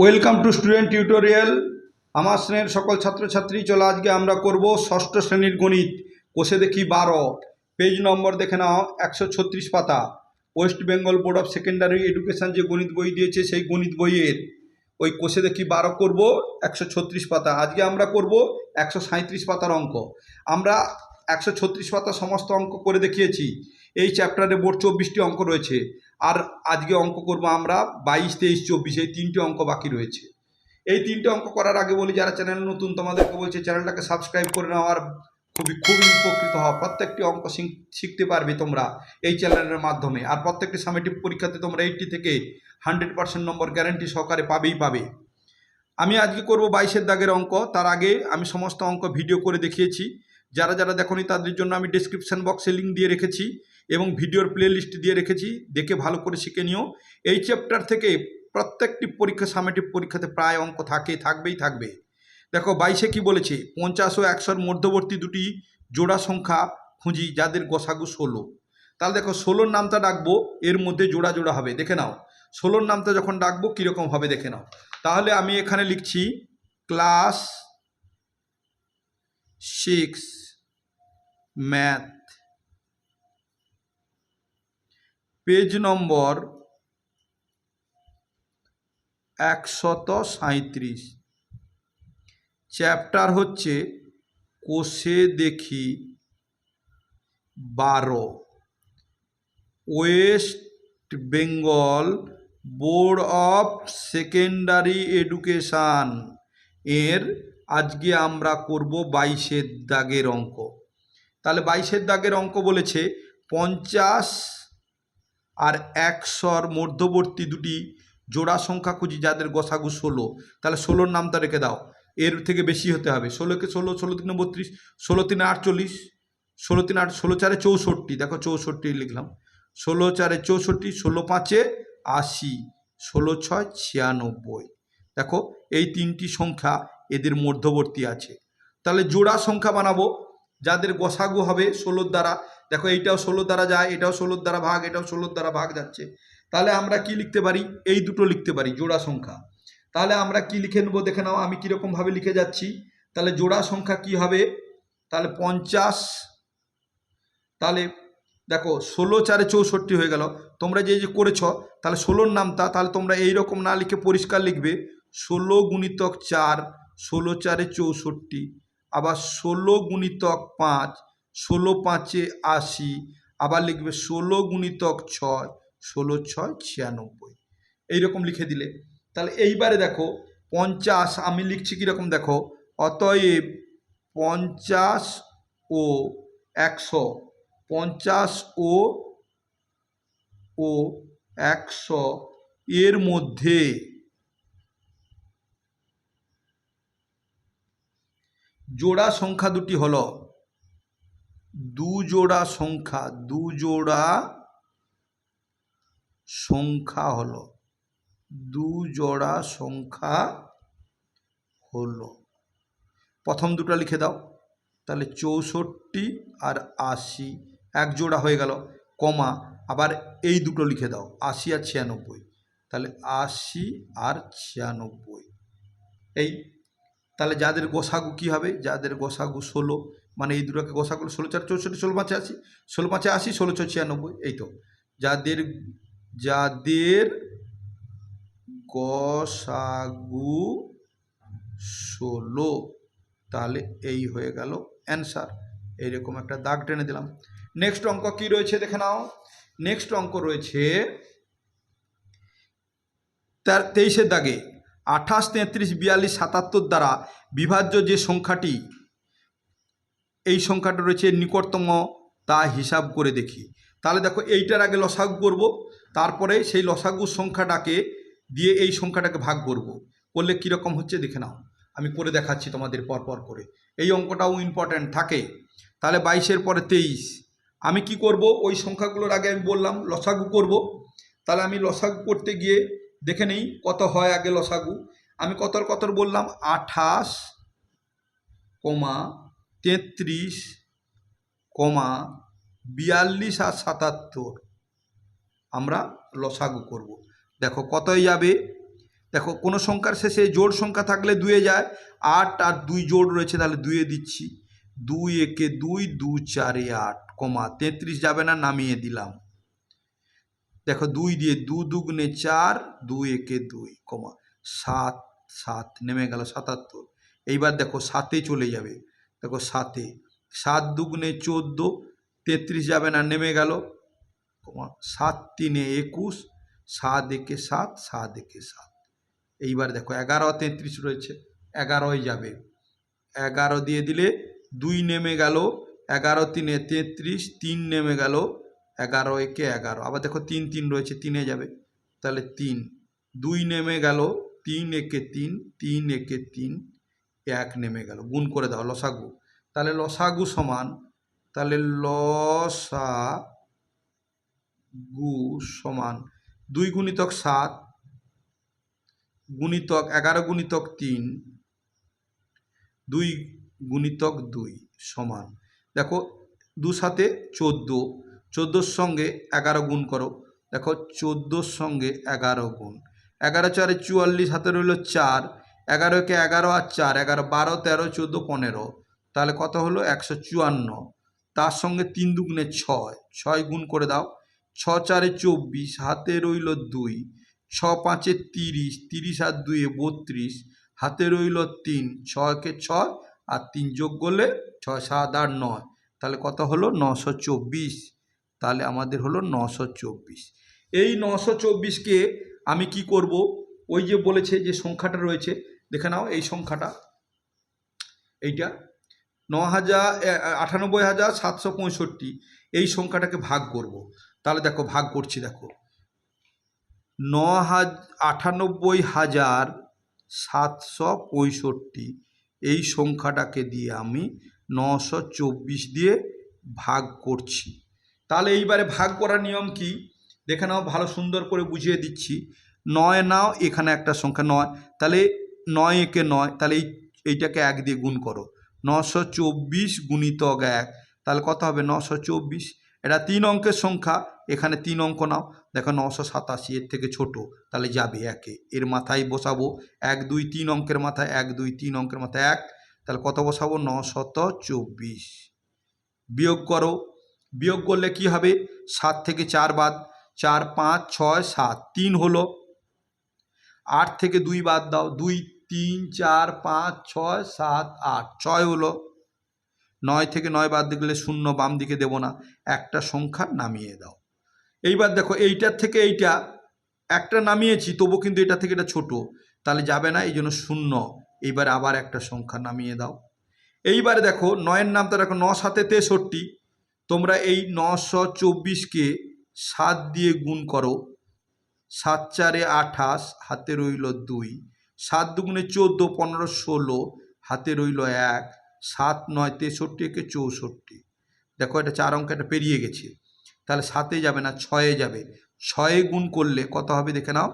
Welcome to student tutorial আমার শ্রেণির সকল ছাত্রছাত্রী, চলো আজকে আমরা করব ষষ্ঠ শ্রেণির গণিত। কোষে দেখি বারো। পেজ নম্বর দেখে নাও, একশো ছত্রিশ পাতা। West Bengal Board of Secondary Education যে গণিত বই দিয়েছে, সেই গণিত বইয়ের। ওই কোষে দেখি বারো করব, একশো ছত্রিশ পাতা। আজকে আমরা করব একশো সাঁত্রিশ পাতার অঙ্ক। আমরা একশো ছত্রিশ পাতা সমস্ত অঙ্ক করে দেখিয়েছি। এই চ্যাপ্টারে বোর্ড চব্বিশটি অঙ্ক রয়েছে। আর আজকে অঙ্ক করব আমরা বাইশ, তেইশ, চব্বিশ, এই তিনটে অঙ্ক বাকি রয়েছে। এই তিনটে অঙ্ক করার আগে বলি, যারা চ্যানেল নতুন, তোমাদেরকে বলছে, চ্যানেলটাকে সাবস্ক্রাইব করে নাও, আর খুবই খুবই উপকৃত হও। প্রত্যেকটি অঙ্ক শিখ- শিখতে পারবে তোমরা এই চ্যানেলের মাধ্যমে। আর প্রত্যেকটি সামেটিভ পরীক্ষাতে তোমরা এইটটি থেকে হান্ড্রেড পার্সেন্ট নম্বর গ্যারান্টি সহকারে পাবেই পাবে। আমি আজকে করব বাইশের দাগের অঙ্ক। তার আগে আমি সমস্ত অঙ্ক ভিডিও করে দেখিয়েছি। যারা যারা দেখোনি, তাদের জন্য আমি ডিসক্রিপশন বক্সে লিঙ্ক দিয়ে রেখেছি। এবং ভিডিওর প্লে লিস্ট দিয়ে রেখেছি, দেখে ভালো করে শিখে নিও। এই চ্যাপ্টার থেকে প্রত্যেকটি পরীক্ষা সামেটিভ পরীক্ষাতে প্রায় অঙ্ক থাকে থাকবেই, থাকবে। দেখো, বাইশে কি বলেছে? পঞ্চাশ ও একশোর মধ্যবর্তী দুটি জোড়া সংখ্যা খুঁজি, যাদের গোসাগু ষোলো। তাহলে দেখো, ষোলোর নামটা ডাকবো, এর মধ্যে জোড়া জোড়া হবে, দেখে নাও। ষোলোর নামটা যখন ডাকবো, কীরকম হবে দেখে নাও। তাহলে আমি এখানে লিখছি class six math page number একশত সাঁত্রিশ চ্যাপ্টার হচ্ছে কোষে দেখি বারো। West Bengal Board of Secondary Education. এর আজকে আমরা করব বাইশের দাগের অঙ্ক। তাহলে বাইশের দাগের অঙ্ক বলেছে পঞ্চাশ আর একশোর মধ্যবর্তী দুটি জোড়া সংখ্যা খুঁজি যাদের গসাগু ষোলো। তাহলে ষোলোর নামটা রেখে দাও। এর থেকে বেশি হতে হবে। ষোলোকে ষোলো ষোলো তিন বত্রিশ, ষোলো তিন আটচল্লিশ, ষোলো তিন আট, ষোলো চারে চৌষট্টি। দেখো চৌষট্টি লিখলাম। ষোলো চারে চৌষট্টি, ষোলো পাঁচে আশি, ষোলো ছয় ছিয়ানব্বই। দেখো এই তিনটি সংখ্যা এদের মধ্যবর্তী আছে। তাহলে জোড়া সংখ্যা বানাবো। যাদের গসাগু হবে ষোলোর দ্বারা দেখো এইটাও ষোলোর দ্বারা যায়, এটাও ষোলোর দ্বারা ভাগ, এটাও ষোলোর দ্বারা ভাগ যাচ্ছে। তাহলে আমরা কি লিখতে পারি? এই দুটো লিখতে পারি, জোড়া সংখ্যা। তাহলে আমরা কি লিখে নেব? দেখে নাও, আমি কীরকমভাবে লিখে যাচ্ছি। তাহলে জোড়া সংখ্যা কি হবে? তাহলে পঞ্চাশ, তাহলে দেখো ষোলো চারে চৌষট্টি হয়ে গেল। তোমরা যে যে করেছ, তাহলে ষোলোর নামটা, তাহলে তোমরা এই রকম না লিখে পরিষ্কার লিখবে। ষোলো গুণিতক চার, ষোলো চারে চৌষট্টি, আবার ষোলো গুণিতক পাঁচ ষোলো পাঁচে আশি, আবার লিখবে ষোলো গুণিতক ছয়, ষোলো ছয় ছিয়ানব্বই। এইরকম লিখে দিলে। তাহলে এইবারে দেখো, পঞ্চাশ, আমি লিখছি কীরকম দেখো, অতএব পঞ্চাশ ও একশো, পঞ্চাশ ও ও একশো এর মধ্যে জোড়া সংখ্যা দুটি হলো দু জোড়া সংখ্যা, দুজোড়া সংখ্যা হলো, দুজোড়া সংখ্যা হলো। প্রথম দুটো লিখে দাও, তাহলে চৌষট্টি আর আশি এক জোড়া হয়ে গেল, কমা, আবার এই দুটো লিখে দাও, আশি আর ছিয়ানব্বই, তাহলে আশি আর ছিয়ানব্বই। এই, তাহলে যাদের গোসাগু কী হবে? যাদের গোসাগু ষোলো মানে এই দুটোকে গোসাগু ষোলো চার চৌষট্টি, ষোলো পাঁচে আশি, ষোলো পাঁচে আশি, ষোলো ছয় ছিয়ানব্বই, এই তো। যাদের যাদের গসাগু ষোলো, তাহলে এই হয়ে গেল অ্যান্সার এইরকম একটা দাগ টেনে দিলাম। নেক্সট অঙ্ক কি রয়েছে দেখে নাও। নেক্সট অঙ্ক রয়েছে তার, তেইশের দাগে আঠাশ, তেত্রিশ, বিয়াল্লিশ, সাতাত্তর দ্বারা বিভাজ্য যে সংখ্যাটি এই সংখ্যাটা রয়েছে নিকটতম, তা হিসাব করে দেখি। তাহলে দেখো, এইটার আগে লসাগু করব, তারপরে সেই লসাগু সংখ্যাটাকে দিয়ে এই সংখ্যাটাকে ভাগ করব। করলে কীরকম হচ্ছে দেখে নাও। আমি করে দেখাচ্ছি তোমাদের পর পর করে। এই অঙ্কটাও ইম্পর্ট্যান্ট থাকে। তাহলে বাইশের পরে তেইশ। আমি কি করব? ওই সংখ্যাগুলোর আগে আমি বললাম, লসাগু করব। তাহলে আমি লসাগু করতে গিয়ে দেখে নেই, কত হয় আগে লসাগু। আমি কতর কতর বললাম? আঠাশ, কমা তেত্রিশ কমা বিয়াল্লিশ আর সাতাত্তর। আমরা লসাগু করব। দেখো কতই যাবে? দেখো কোনো সংখ্যার শেষে জোড় সংখ্যা থাকলে দুয়ে যায়। আট আর দুই জোড় রয়েছে, তাহলে দুয়ে দিচ্ছি। দুই একে দুই, দু চারে আট কমা তেত্রিশ যাবে না, নামিয়ে দিলাম। দেখো দুই দিয়ে দু দুগুণে চার, দুই একে দুই কমা সাত সাত নেমে গেল সাতাত্তর। এইবার দেখো সাতে চলে যাবে। দেখো সাতে। সাত দুগুণে চোদ্দ, তেত্রিশ যাবে না, নেমে গেল। সাত তিনে একুশ, সাত একে সাত সাত একে সাত। এইবার দেখো এগারো, তেত্রিশ রয়েছে এগারোয় যাবে। এগারো দিয়ে দিলে দুই নেমে গেল, এগারো তিনে তেত্রিশ, তিন নেমে গেল, এগারো একে এগারো। আবার দেখো তিন তিন রয়েছে, তিনে যাবে। তাহলে তিন। দুই নেমে গেল, তিন একে তিন তিন একে তিন এক নেমে গেল, গুণ করে দাও, লসাগু। তাহলে লসাগু সমান, তাহলে লসা গু সমান দুই গুণিতক সাত গুণিতক এগারো গুণিতক তিন দুই গুণিতক দুই সমান। দেখো, দু সাথে চোদ্দ, চোদ্দোর সঙ্গে এগারো গুণ করো। দেখো, চোদ্দোর সঙ্গে এগারো গুণ। এগারো চারে চুয়াল্লিশ, হাতে রইল চার। এগারোকে এগারো আর চার, এগারো, বারো, তেরো, চোদ্দ, পনেরো। তাহলে কত হলো? একশো চুয়ান্ন। তার সঙ্গে তিন দুগুণে ছয়। ছয় গুণ করে দাও। ছ চারে চব্বিশ, হাতে রইল দুই। ছ পাঁচে তিরিশ তিরিশ আর দুয়ে বত্রিশ। হাতে রইল তিন। ছয়কে ছয় আর তিন যোগ করলে ছয়, সাত আট নয়। তাহলে কত হলো? নশো চব্বিশ। তাহলে আমাদের হলো নশো চব্বিশ। এই নশো চব্বিশকে আমি কি করব? ওই যে বলেছে যে সংখ্যাটা রয়েছে দেখে নাও এই সংখ্যাটা। এইটা। ন হাজার আটানব্বই হাজার সাতশো পঁয়ষট্টি। এই সংখ্যাটাকে ভাগ করব। তাহলে দেখো, ভাগ করছি, দেখো। ন হাজ আটানব্বই হাজার সাতশো পঁয়ষট্টি। এই সংখ্যাটাকে দিয়ে আমি নশো চব্বিশ দিয়ে ভাগ করছি। তাহলে এইবারে ভাগ করার নিয়ম কি? দেখে নাও, ভালো সুন্দর করে বুঝিয়ে দিচ্ছি। নয় নাও, এখানে একটা সংখ্যা নয়। তাহলে নয় একে নয়, তাহলে এই, এইটাকে এক দিয়ে গুণ করো। নশো চব্বিশ গুণিতক এক, তাহলে কত হবে? নশো চব্বিশ। এটা তিন অঙ্কের সংখ্যা, এখানে তিন অঙ্ক নাও। দেখো নশো সাতাশি, এর থেকে ছোট, তাহলে যাবে একে। এর মাথায় বসাবো, এক, দুই, তিন অঙ্কের মাথায় এক, দুই, তিন অঙ্কের মাথায় এক, তাহলে কত বসাবো? নশত চব্বিশ। বিয়োগ করো। বিয়োগ করলে কি হবে? সাত থেকে চার বাদ, চার, পাঁচ, ছয়, সাত, তিন হলো। আট থেকে দুই বাদ দাও, দুই তিন, চার, পাঁচ, ছয়, সাত, আট। ছয় হলো। নয় থেকে নয় বাদ দিলে শূন্য, বাম দিকে দেবো না। একটা সংখ্যা নামিয়ে দাও। এইবার দেখো, এইটার থেকে এইটা, একটা নামিয়েছি, তবু কিন্তু এটা থেকে এটা ছোট। তাহলে যাবে না এই জন্য শূন্য। এইবার আবার একটা সংখ্যা নামিয়ে দাও। এইবারে দেখো, নয়ের নাম নামটা দেখো ন সাতে তেষট্টি। তোমরা এই নশো চব্বিশকে সাত দিয়ে গুণ করো। সাত চারে আঠাশ, হাতে রইল দুই। সাত দুগুণে চোদ্দ, পনেরো, ষোলো, হাতে রইল এক, সাত, নয়, তেষট্টি, একে চৌষট্টি। দেখো, এটা চার অঙ্ক এটা পেরিয়ে গেছে। তাহলে সাতে যাবে না, ছয়ে যাবে। ছয়ে গুণ করলে কত হবে দেখে নাও?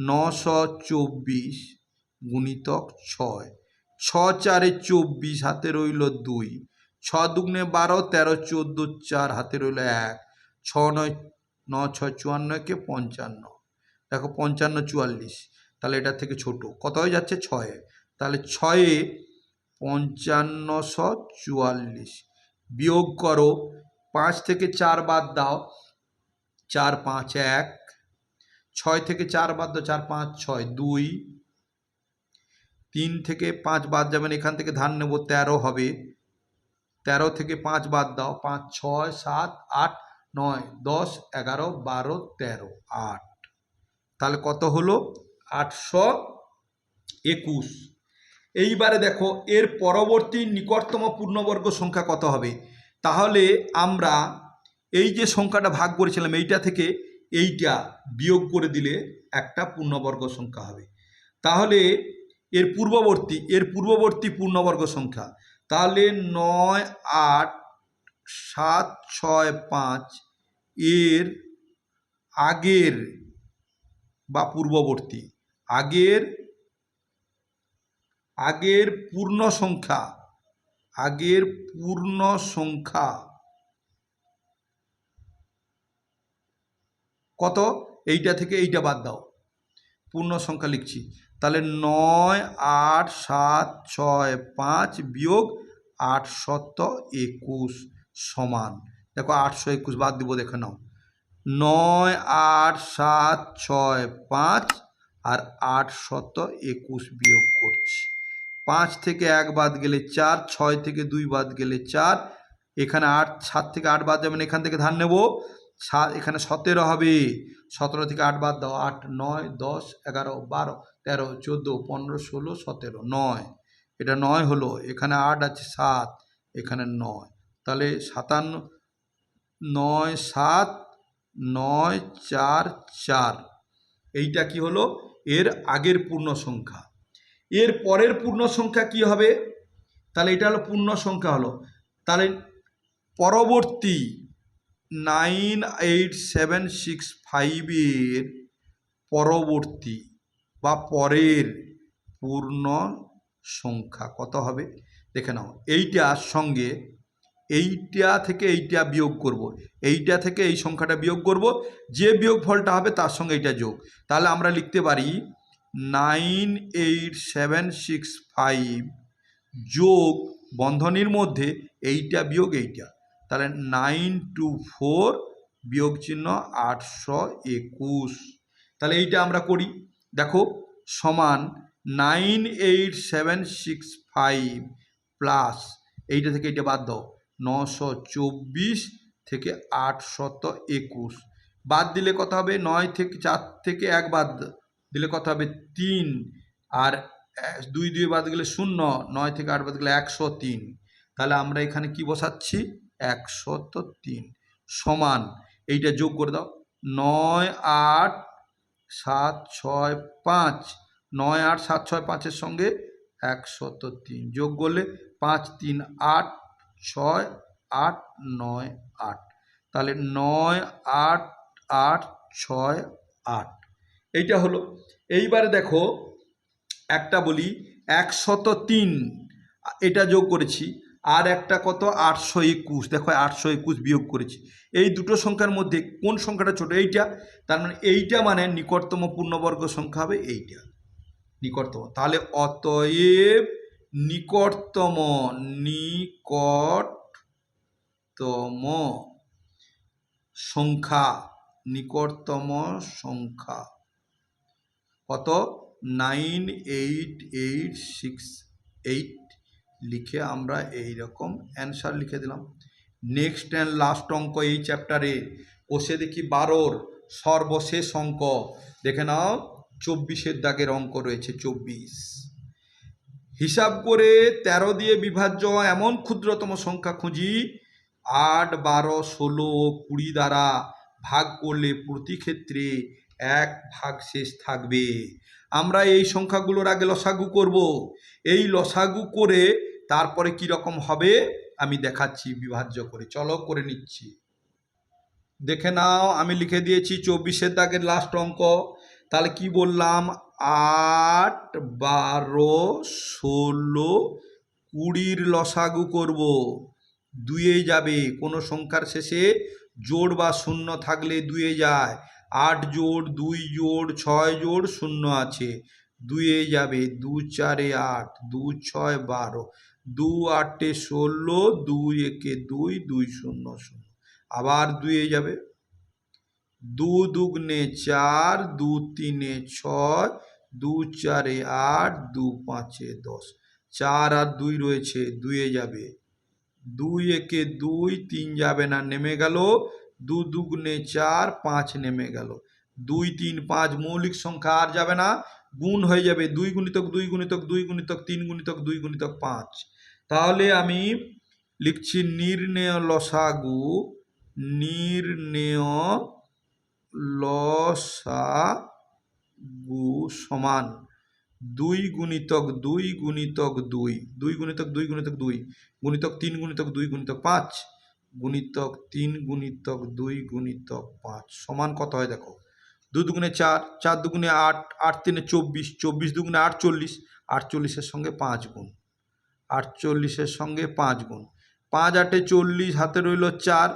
নশো চব্বিশ গুণিতক ছয়। ছ চারে চব্বিশ, হাতে রইল দুই। ছ দুগুণে বারো, তেরো, চোদ্দ, চার, হাতে রইল এক। ছ নয়, ন, ছয়, চুয়ান্ন, একে পঞ্চান্ন। দেখো, পঞ্চান্ন, চুয়াল্লিশ। তাহলে এটার থেকে ছোট। কত হয়ে যাচ্ছে? ছয়ে। তাহলে ছয়ে পঞ্চান্নশো চুয়াল্লিশ। বিয়োগ করো, পাঁচ থেকে চার বাদ দাও, চার পাঁচ এক। ছয় থেকে চার বাদ দাও, চার পাঁচ ছয় দুই। তিন থেকে পাঁচ বাদ যাবেন, এখান থেকে ধান নেব তেরো হবে। তেরো থেকে পাঁচ বাদ দাও, পাঁচ, ছয়, সাত, আট, নয়, দশ, এগারো, বারো, তেরো, আট। তাহলে কত হলো? আটশো একুশ। এইবারে দেখো, এর পরবর্তী নিকটতম পূর্ণবর্গ সংখ্যা কত হবে? তাহলে আমরা এই যে সংখ্যাটা ভাগ করেছিলাম, এইটা থেকে এইটা বিয়োগ করে দিলে একটা পূর্ণবর্গ সংখ্যা হবে। তাহলে এর পূর্ববর্তী এর পূর্ববর্তী পূর্ণবর্গ সংখ্যা, তাহলে নয়, আট, সাত, ছয়, পাঁচ এর আগের বা পূর্ববর্তী। আগের আগের পূর্ণ সংখ্যা, আগের পূর্ণ সংখ্যা। কত? এইটা থেকে এইটা বাদ দাও। পূর্ণ সংখ্যা লিখছি। তাহলে নয়, আট, সাত, ছয়, পাঁচ বিয়োগ আট শত একুশ সমান। দেখো আটশো একুশ বাদ দিব, দেখে নাও। নয়, আট, সাত, ছয়, পাঁচ আর আট শত একুশ বিয়োগ করছি। পাঁচ থেকে এক বাদ গেলে চার, ছয় থেকে দুই বাদ গেলে চার, এখানে আট, সাত থেকে আট বাদ যাবেন এখান থেকে ধান নেব। সাত, এখানে সতেরো হবে। সতেরো থেকে আট বাদ দাও, আট, নয়, দশ, এগারো, বারো, তেরো, চোদ্দ, পনেরো, ষোলো, সতেরো, নয়। এটা নয় হলো, এখানে আট আছে সাত, এখানে নয়। তাহলে সাতান্ন, নয়, সাত, নয়, চার চার। এইটা কি হলো? এর আগের পূর্ণ সংখ্যা এর পরের পূর্ণ সংখ্যা কি হবে? তাহলে এটা হলো পূর্ণ সংখ্যা হলো। তাহলে পরবর্তী নাইন এইট সেভেন সিক্স ফাইভের পরবর্তী বা পরের পূর্ণ সংখ্যা কত হবে? দেখে নাও। এইটার সঙ্গে এইটা থেকে এইটা বিয়োগ করব। এইটা থেকে এই সংখ্যাটা বিয়োগ করব, যে বিয়োগ ফলটা হবে তার সঙ্গে এইটা যোগ। তাহলে আমরা লিখতে পারি nine eight seven six five যোগ বন্ধনীর মধ্যে এইটা বিয়োগ এইটা। তাহলে নাইন টু ফোর বিয়োগ চিহ্ন আটশো একুশ। তাহলে এইটা আমরা করি। দেখো, সমান nine eight seven six five plus এইটা থেকে এইটা বাদ দাও। নশো চব্বিশ থেকে আটশত একুশ। বাদ দিলে কত হবে? নয় থেকে চার থেকে এক বাদ দিলে কত হবে? তিন। আর দুই দুই বাদ গেলে শূন্য। নয় থেকে আট বাদ গেলে একশো তিন। তাহলে আমরা এখানে কি বসাচ্ছি? একশত তিন। সমান, এইটা যোগ করে দাও। নয় আট সাত ছয় পাঁচ। নয় আট সাত ছয় পাঁচের সঙ্গে একশত তিন। যোগ করলে পাঁচ, তিন, আট ছয় আট নয় আট। তাহলে নয় আট আট ছয় আট। এইটা হলো, এইবারে দেখো, একটা বলি একশত তিন। এটা যোগ করেছি, আর একটা কত? আটশো একুশ। দেখো, আটশো একুশ বিয়োগ করেছি। এই দুটো সংখ্যার মধ্যে কোন সংখ্যাটা ছোট? এইটা। তার মানে এইটা মানে নিকটতম পূর্ণবর্গ সংখ্যা হবে এইটা। নিকটতম। তাহলে অতএব নিকটতম নিকটতম সংখ্যা নিকটতম সংখ্যা। কত? Nine eight eight six eight লিখে আমরা এই রকম অ্যান্সার লিখে দিলাম। নেক্সট অ্যান্ড লাস্ট অঙ্ক এই চ্যাপ্টারে কষে দেখি বারোর সর্বশেষ অঙ্ক। দেখে নাও, চব্বিশের দাগের অঙ্ক রয়েছে, চব্বিশ। হিসাব করে তেরো দিয়ে বিভাজ্য এমন ক্ষুদ্রতম সংখ্যা খুঁজি, আট, বারো, ষোলো ও কুড়ি দ্বারা ভাগ করলে প্রতি ক্ষেত্রে এক ভাগ শেষ থাকবে। আমরা এই সংখ্যাগুলোর আগে লসাগু করব। এই লসাগু করে তারপরে কি রকম হবে, আমি দেখাচ্ছি, বিভাজ্য করে। চলো করে নিচ্ছি। দেখে নাও, আমি লিখে দিয়েছি চব্বিশের দাগের লাস্ট অঙ্ক। তাহলে কি বললাম? আট, বারো, ষোলো, কুড়ির লসাগু করব। দুয়ে যাবে, কোনো সংখ্যার শেষে জোড় বা শূন্য থাকলে দুয়ে যায়। আট জোড়, দুই জোড়, ছয় জোড়, শূন্য আছে। দুয়ে যাবে, দু চারে আট, দু ছয় বারো, দু আটে ষোলো, দুই একে দুই দুই শূন্য শূন্য। আবার দুয়ে যাবে। দু দুগুণে চার, দু তিনে ছয় দু চারে আট দু পাঁচে দশ। চার আর দুই রয়েছে দুয়ে যাবে। দুই একে দুই, তিন যাবে না, নেমে গেল। দু দুগুণে চার, পাঁচ নেমে গেল। দুই, তিন, পাঁচ, মৌলিক সংখ্যা আর যাবে না। গুণ হয়ে যাবে দুই গুণিতক দুই গুণিতক দুই গুণিতক, তিন গুণিতক, দুই গুণিতক, পাঁচ। তাহলে আমি লিখছি নির্ণেয় লসাগু নির্ণেয় লসাগু সমান দুই গুণিতক দুই গুণিতক দুই। দুই গুণিতক দুই গুণিতক দুই। গুণিতক তিন গুণিতক দুই গুণিতক পাঁচ। গুণিতক তিন গুণিতক দুই গুণিতক পাঁচ। সমান কত হয় দেখো? দু দুগুণে চার চার দুগুণে আট আট তিনে চব্বিশ চব্বিশ দুগুণে আটচল্লিশ, আটচল্লিশের সঙ্গে পাঁচ গুণ। আটচল্লিশের সঙ্গে পাঁচ গুণ। পাঁচ আটে চল্লিশ, হাতে রইল চার।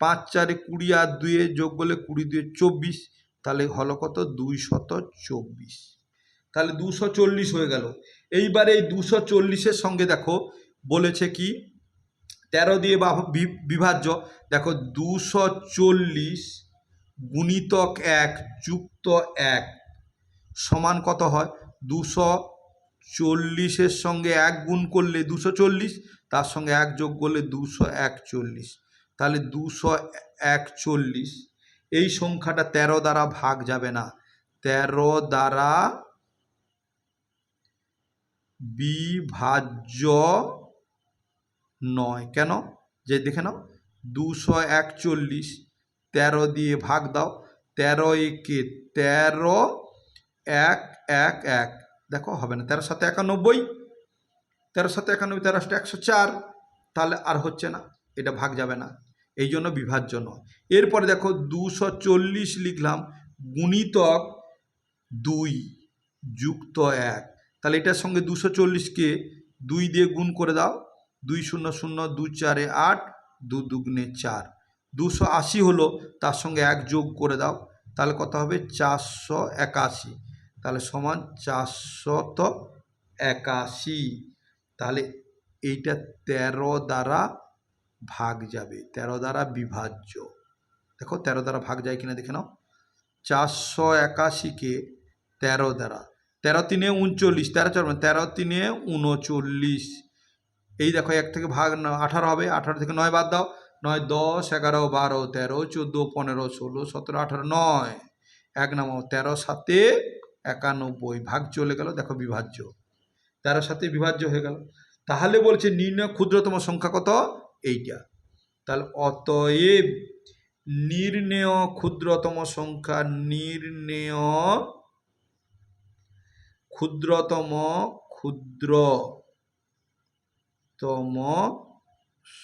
পাঁচ চারে কুড়ি আর দুয়ে যোগ করলে কুড়ি দুয়ে চব্বিশ। তাহলে হলো কত? দুইশত চব্বিশ। তাহলে দুশো চল্লিশ হয়ে গেল। এইবারে এই দুশো চল্লিশের সঙ্গে দেখো, বলেছে কি? তেরো দিয়ে বা বিভাজ্য। দেখো দুশো চল্লিশ গুণিতক এক যুক্ত এক সমান কত হয়? দুশো চল্লিশের সঙ্গে এক গুণ করলে দুশো চল্লিশ, তার সঙ্গে এক যোগ করলে দুশো একচল্লিশ। তাহলে দুশো একচল্লিশ এই সংখ্যাটা তেরো দ্বারা ভাগ যাবে না। তেরো দ্বারা বিভাজ্য নয়। কেন? যে দেখে নাও, দুশো একচল্লিশ। তেরো দিয়ে ভাগ দাও। তেরো একে তেরো, এক এক এক। দেখো, হবে না। তেরো সাথে একানব্বই। তেরো সাথে একানব্বই, তেরো সাথে একশো চার। তাহলে আর হচ্ছে না। এটা ভাগ যাবে না। এই জন্য বিভাজ্য নয়। এরপরে দেখো দুশো চল্লিশ লিখলাম, গুণিতক দুই যুক্ত এক। তাহলে এটার সঙ্গে দুশো চল্লিশকে দুই দিয়ে গুণ করে দাও, দুই শূন্য শূন্য, দু চারে আট, দু দুগুণে চার। দুশো আশি হলো, তার সঙ্গে এক যোগ করে দাও, তাহলে কত হবে? চারশো একাশি। তাহলে সমান চারশত একাশি। তাহলে এইটা তেরো দ্বারা ভাগ যাবে, তেরো দ্বারা বিভাজ্য। দেখো তেরো দ্বারা ভাগ যায় কিনা দেখে নাও। চারশো একাশিকে তেরো দ্বারা। তেরো তিনে উনচল্লিশ, তেরো চার মানে তেরো তিনে উনচল্লিশ। এই দেখো এক থেকে ভাগ আঠারো হবে, আঠারো থেকে নয় বাদ দাও। নয়, দশ, এগারো, বারো, তেরো, চোদ্দ, পনেরো, ষোলো, সতেরো, আঠারো, নয়। এক নামাও, তেরো সাতে একানব্বই ভাগ চলে গেল, দেখো বিভাজ্য। তেরো সাথে বিভাজ্য হয়ে গেল। তাহলে বলছে নির্ণয় ক্ষুদ্রতম সংখ্যা কত? এইটা। তাহলে অতএব নির্ণেয় ক্ষুদ্রতম সংখ্যা, নির্ণেয় ক্ষুদ্রতম ক্ষুদ্রতম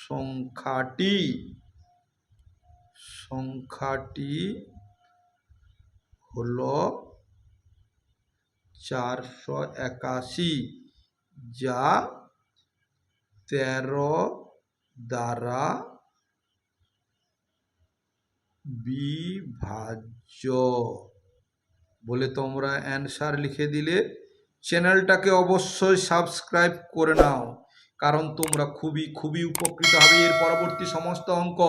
সংখ্যাটি সংখ্যাটি হল চারশো একাশি, যা তেরো দ্বারা বিভাজ্য। বলে তোমরা অ্যান্সার লিখে দিলে। চ্যানেলটাকে অবশ্যই সাবস্ক্রাইব করে নাও, কারণ তোমরা খুবই খুবই উপকৃত হবে এর পরবর্তী সমস্ত অঙ্ক।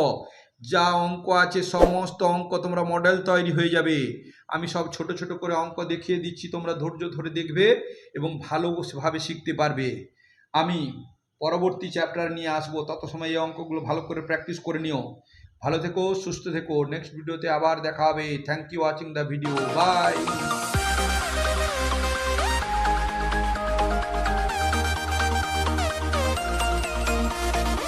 যা অঙ্ক আছে, সমস্ত অঙ্ক তোমরা মডেল তৈরি হয়ে যাবে। আমি সব ছোট ছোট করে অঙ্ক দেখিয়ে দিচ্ছি, তোমরা ধৈর্য ধরে দেখবে এবং ভালোভাবে শিখতে পারবে। আমি পরবর্তী চ্যাপ্টার নিয়ে আসব। তত সময় এই অঙ্কগুলো ভালো করে প্র্যাকটিস করে নিও। ভালো থেকো, সুস্থ থেকো। নেক্সট ভিডিওতে আবার দেখা হবে। Thank you watching the video bye